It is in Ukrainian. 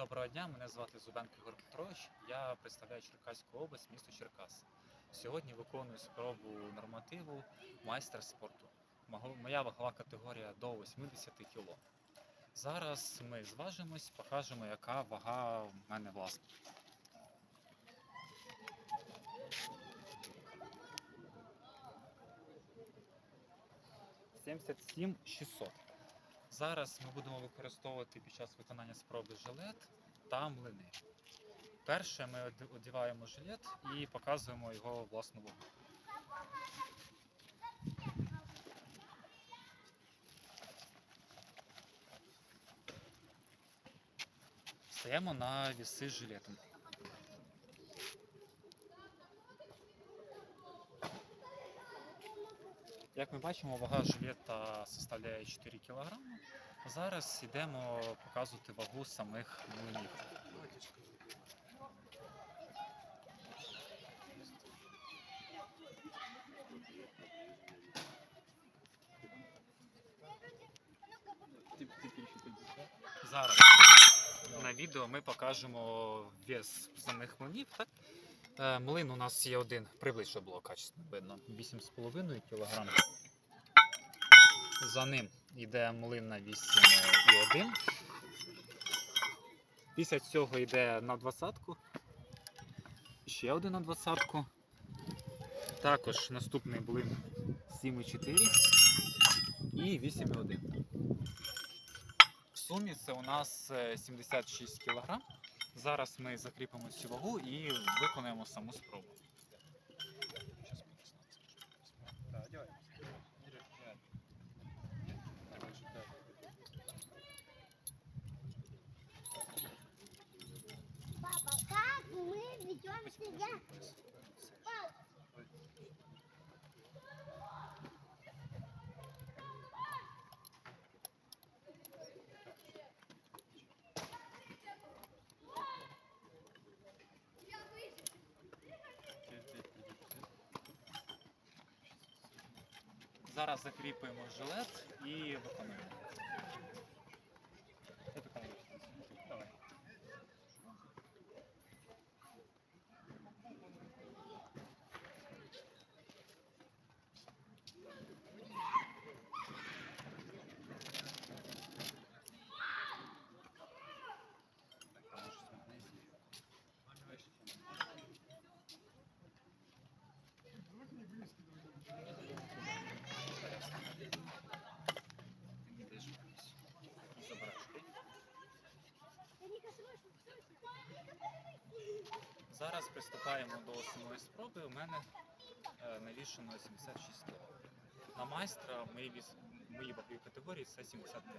Доброго дня, мене звати Зубенко Ігор Петрович. Я представляю Черкаську область, місто Черкас. Сьогодні виконую спробу нормативу майстер спорту. Моя вагова категорія до 80 кг. Зараз ми зважимось, покажемо, яка вага в мене власна. «77 600». Зараз ми будемо використовувати під час виконання спроби жилет та млини. Перше ми одіваємо жилет і показуємо його власну вагу. Стаємо на віси з жилетом. Як ми бачимо, вага жилета составляє 4 кг. Зараз йдемо показувати вагу самих млинів. Зараз на відео ми покажемо вес самих млинів. Е, Млин у нас є один, приблизь, щоб було качественно видно. 8,5 кг. За ним йде млин на 8,1. Після цього йде на двадцятку. Ще один на двадцятку. Також наступний млин 7,4 і 8,1. В сумі це у нас е, 76 кг. Зараз ми закріпимо цю вагу і виконаємо саму спробу. Папа, как мы ведем себя? Зараз закріпуємо жилет і виконуємо. Зараз приступаємо до самої спроби. У мене навішено навішано 76 кг. На майстра моїй, мої категорії це 75.